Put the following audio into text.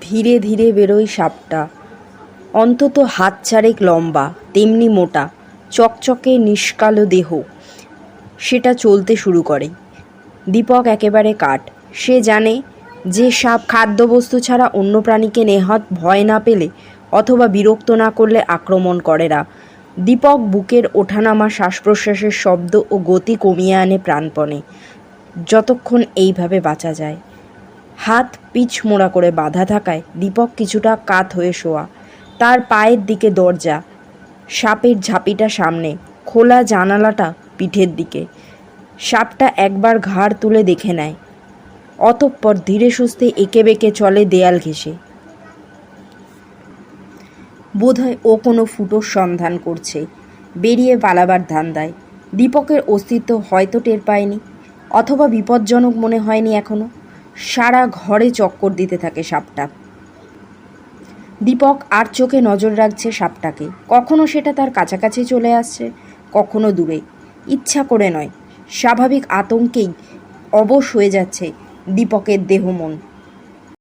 ধীরে ধীরে বেরোয় সাপটা। অন্তত হাত চারেক লম্বা, তেমনি মোটা, চকচকে নিষ্কালো দেহ। সেটা চলতে শুরু করে। দীপক একেবারে কাঠ। সে জানে যে সাপ খাদ্যবস্তু ছাড়া অন্য প্রাণীকে নেহাত ভয় না পেলে অথবা বিরক্ত না করলে আক্রমণ করে না। দীপক বুকের ওঠানামা শ্বাস প্রশ্বাসের শব্দ ও গতি কমিয়ে আনে প্রাণপণে। যতক্ষণ এইভাবে বাঁচা যায়। হাত পিছ মোড়া করে বাঁধা থাকায় দীপক কিছুটা কাত হয়ে শোয়া। তার পায়ের দিকে দরজা, সাপের ঝাঁপিটা সামনে, খোলা জানালাটা পিঠের দিকে। সাপটা একবার ঘাড় তুলে দেখে নেয়। অতঃপর ধীরে সুস্থে এঁকে বেঁকে চলে দেয়াল ঘেঁষে। বোধহয় ও কোনো ফুটোর সন্ধান করছে। বেরিয়ে পালাবার ধান্দায়। দীপকের অস্তিত্ব হয়তো টের পায়নি, অথবা বিপজ্জনক মনে হয়নি এখনও। সারা ঘরে চক্কর দিতে থাকে সাপটা। দীপক আর চোখে নজর রাখছে সাপটাকে। কখনো সেটা তার কাছাকাছি চলে আসছে, কখনো দূরে। ইচ্ছা করে নয়, স্বাভাবিক আতঙ্কেই অবশ হয়ে যাচ্ছে দীপকের দেহ মন।